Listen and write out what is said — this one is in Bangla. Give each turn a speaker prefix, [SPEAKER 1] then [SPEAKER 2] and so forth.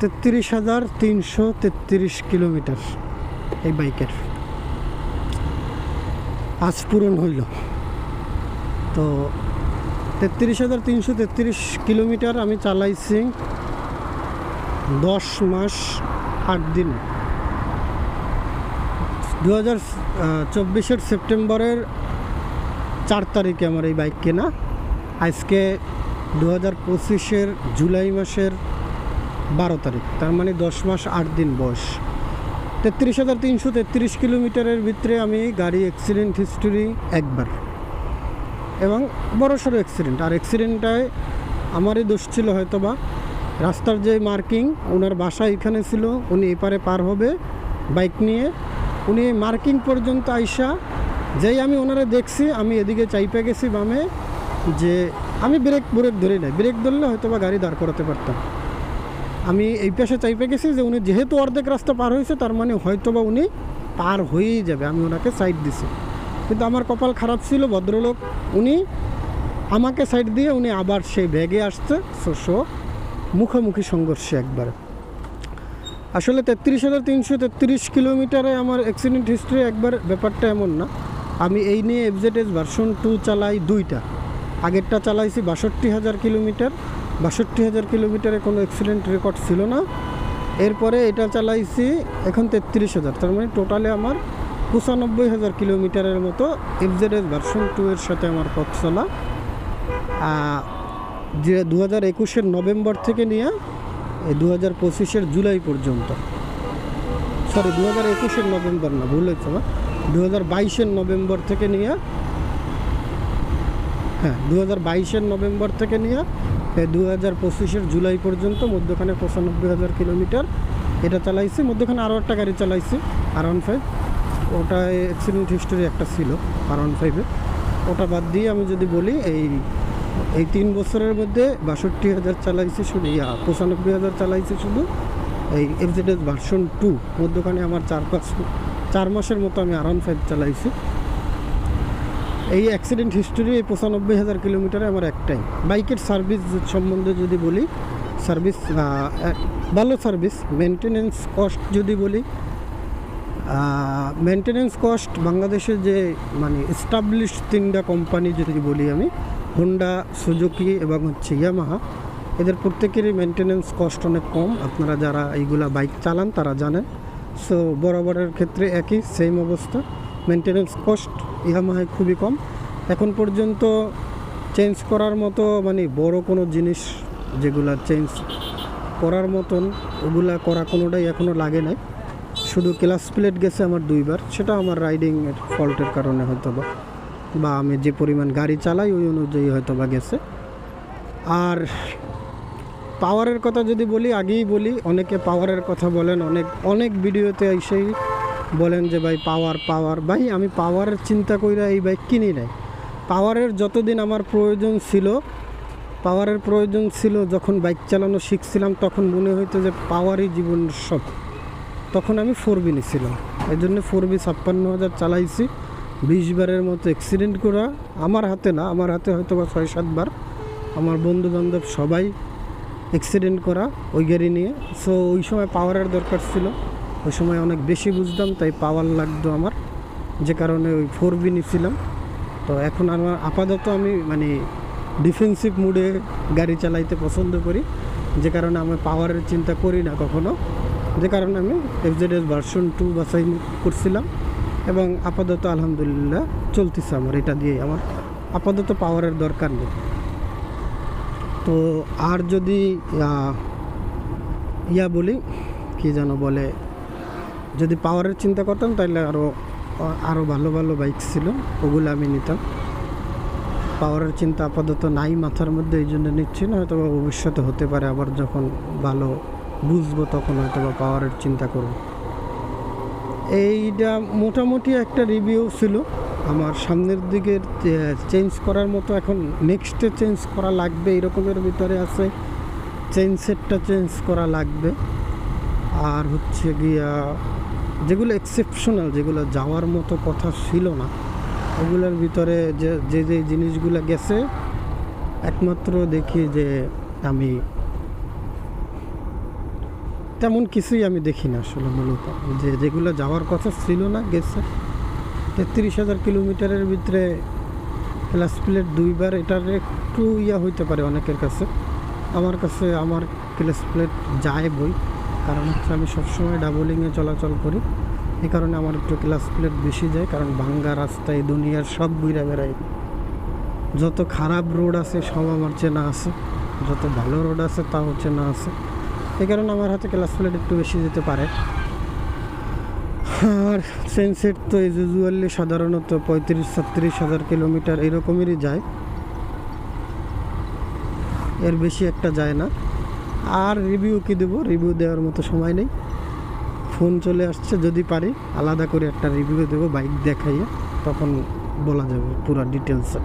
[SPEAKER 1] তেত্রিশ হাজার তিনশো তেত্রিশ কিলোমিটার এই বাইকের। আজ পূরণ হইল। তো তেত্রিশ হাজার তিনশো তেত্রিশ কিলোমিটার আমি চালাইছি দশ মাস আট দিন। দু হাজার চব্বিশের সেপ্টেম্বরের চার তারিখে আমার এই বাইক কেনা। আজকে দু হাজার পঁচিশের জুলাই মাসের বারো তারিখ, তার মানে দশ মাস আট দিন বয়স। তেত্রিশ হাজার তিনশো তেত্রিশ কিলোমিটারের ভিতরে আমি গাড়ি অ্যাক্সিডেন্ট হিস্টোরি একবার। এবং বড় সড়ো অ্যাক্সিডেন্ট আর অ্যাক্সিডেন্টটায় আমারই দোষ ছিল হয়তো বা রাস্তার যে মার্কিং ওনার বাসা এখানে ছিল, উনি এপারে পার হবে বাইক নিয়ে। উনি মার্কিং পর্যন্ত আইসা, যেই আমি ওনারা দেখছি, আমি এদিকে চাইপে গেছি বামে, যে আমি ব্রেক ব্রেক ধরি নাই। ব্রেক ধরলে হয়তো বা গাড়ি দাঁড় করাতে পারতাম। আমি এই পাশে চাইপে গেছি যে উনি যেহেতু অর্ধেক রাস্তা পার হয়েছে, তার মানে হয়তো বা উনি পার হয়েই যাবে। আমি ওনাকে সাইড দিছি। কিন্তু আমার কপাল খারাপ ছিল, ভদ্রলোক, উনি আমাকে সাইড দিয়ে উনি আবার সেই ব্যাগে আসছে। সো মুখোমুখি সংঘর্ষে একবার। আসলে তেত্রিশ হাজার তিনশো তেত্রিশ কিলোমিটারে আমার অ্যাক্সিডেন্ট হিস্ট্রি একবার ব্যাপারটা এমন না। আমি এই নিয়ে এফজেড এস ভার্সন টু চালাই দুইটা। আগেরটা চালাইছি বাষট্টি হাজার কিলোমিটার বাষট্টি হাজার কিলোমিটারে কোনো অ্যাক্সিডেন্ট রেকর্ড ছিল না। এরপরে এটা চালাইছি এখন তেত্রিশ হাজার। তার মানে টোটালে আমার পঁচানব্বই হাজার কিলোমিটারের মতো এফজেড ভার্সন টু এর সাথে আমার পথ চলা। যে দু হাজার একুশের নভেম্বর থেকে নিয়ে দু হাজার পঁচিশের জুলাই পর্যন্ত। সরি দু হাজার একুশের নভেম্বর না, ভুল হয়েছে আমার। দু হাজার বাইশের নভেম্বর থেকে নিয়ে হ্যাঁ দু হাজার বাইশের নভেম্বর থেকে নিয়ে দু হাজার পঁচিশের জুলাই পর্যন্ত মধ্যখানে পঁচানব্বই হাজার কিলোমিটার এটা চালাইছি। মধ্যখানে আরও একটা গাড়ি চালাইছি আর ওয়ান ফাইভ ওটা অ্যাক্সিডেন্ট হিস্টোরি একটা ছিল আর ওয়ান ফাইভে ওটা বাদ দিয়ে আমি যদি বলি, এই এই তিন বছরের মধ্যে বাষট্টি হাজার চালাইছি শুধু, ইয়া, পঁচানব্বই হাজার চালাইছি শুধু। এই এফজেডএস ভার্সন টু মধ্যখানে আমার চার পাঁচ, চার মাসের মতো আমি আর ওয়ান ফাইভ চালাইছি। এই অ্যাক্সিডেন্ট হিস্টোরি এই পঁচানব্বই হাজার কিলোমিটারে আমার একটাই। বাইকের সার্ভিস সম্বন্ধে যদি বলি সার্ভিস ভালো সার্ভিস মেনটেনেন্স কস্ট যদি বলি মেনটেনেন্স কস্ট বাংলাদেশের যে মানে এস্টাবলিশ তিনটা কোম্পানি যদি বলি আমি হোন্ডা সুজুকি এবং হচ্ছে ইয়ামাহা এদের প্রত্যেকেরই মেনটেনেন্স কস্ট অনেক কম। আপনারা যারা এইগুলা বাইক চালান, তারা জানেন। সো বরাবরের ক্ষেত্রে একই সেম অবস্থা। মেনটেনেন্স কস্ট ইয়ামাহায় খুবই কম। এখন পর্যন্ত চেঞ্জ করার মতো মানে বড় কোনো জিনিস যেগুলা চেঞ্জ করার মতন ওগুলা করা কোনোটাই এখনও লাগে নাই। শুধু ক্লাস প্লেট গেছে আমার দুইবার, সেটা আমার রাইডিংয়ের ফল্টের কারণে হয়তো বা বা আমি যে পরিমাণ গাড়ি চালাই ওই অনুযায়ী হয়তো বা গেছে। আর পাওয়ারের কথা যদি বলি, আগেই বলি, অনেকে পাওয়ারের কথা বলেন, অনেক অনেক ভিডিওতে এসেই বলেন যে ভাই পাওয়ার পাওয়ার ভাই, আমি পাওয়ারের চিন্তা কইরা এই বাইক কিনি নাই। পাওয়ারের যতদিন আমার প্রয়োজন ছিল পাওয়ারের প্রয়োজন ছিল যখন বাইক চালানো শিখছিলাম, তখন মনে হইতো যে পাওয়ারই জীবন সব। তখন আমি ফোর বি নিছিলাম এই জন্য ফোর বি ছাপ্পান্ন হাজার চালাইছি। বিশ বারের মতো অ্যাক্সিডেন্ট করা, আমার হাতে না, আমার হাতে হয়তো বা ছয় সাতবার আমার বন্ধু বান্ধব সবাই অ্যাক্সিডেন্ট করা, ওই গাড়ি নিয়ে। সো ওই সময় পাওয়ারের দরকার ছিল। ওই সময় অনেক বেশি বুঝতাম, তাই পাওয়ার লাগতো আমার। যে কারণে ওই ফোর বি নিছিলাম। তো এখন আমার আপাতত আমি মানে ডিফেন্সিভ মুডে গাড়ি চালাইতে পছন্দ করি। যে কারণে আমি পাওয়ারের চিন্তা করি না কখনো। যে কারণে আমি এফজেডএস ভার্সন টু বাছাই করছিলাম এবং আপাতত আলহামদুলিল্লাহ চলতেছে আমার, এটা দিয়ে আমার আপাতত পাওয়ারের দরকার নেই। তো আর যদি ইয়া বলি, কি যেন বলে যদি পাওয়ারের চিন্তা করতাম তাহলে আরও আরও ভালো ভালো বাইক ছিল, ওগুলো আমি নিতাম। পাওয়ারের চিন্তা আপাতত নাই মাথার মধ্যে, এই জন্য নিচ্ছি। না হয়তো ভবিষ্যতে হতে পারে আবার যখন ভালো বুঝব, তখন হয়তো বা পাওয়ারের চিন্তা করব। এইটা মোটামুটি একটা রিভিউ ছিল। আমার সামনের দিকের চেঞ্জ করার মতো এখন নেক্সটে চেঞ্জ করা লাগবে, এরকমের ভিতরে আছে। চেঞ্জ সেটটা চেঞ্জ করা লাগবে। আর হচ্ছে গিয়া যেগুলো এক্সেপশনাল যেগুলো যাওয়ার মতো কথা ছিল না, ওগুলোর ভিতরে যে যে যে জিনিসগুলো গেছে, একমাত্র দেখি যে আমি তেমন কিছুই আমি দেখি না আসলে মূলত। যে, যেগুলো যাওয়ার কথা ছিল না, গেছে। তেত্রিশ হাজার কিলোমিটারের ভিতরে ক্লাস প্লেট দুইবার এটার একটু ইয়া হইতে পারে অনেকের কাছে। আমার কাছে আমার ক্লাস প্লেট যায় বই। কারণ হচ্ছে আমি সবসময় ডাবলিংয়ে চলাচল করি। এই কারণে আমার একটু ক্লাস প্লেট বেশি যায়, কারণ ভাঙ্গা রাস্তায় দুনিয়ার সব ঘুরে বেড়াই। যত খারাপ রোড আছে, সব আমার চেনা আছে। যত ভালো রোড আছে তা হচ্ছে না আছে। এই কারণে আমার হাতে ক্লাস প্লেট একটু বেশি যেতে পারে। আর সেন্সেট তো ইউজুয়ালি সাধারণত পঁয়ত্রিশ, ছত্রিশ হাজার কিলোমিটার এরকমেরই যায়। এর বেশি একটা যায় না। আর রিভিউ কি দেবো? রিভিউ দেওয়ার মতো সময় নেই। ফোন চলে আসছে, যদি পারি, আলাদা করে একটা রিভিউ দেবো বাইক দেখাইয়া, তখন বলা যাবে পুরো ডিটেলসে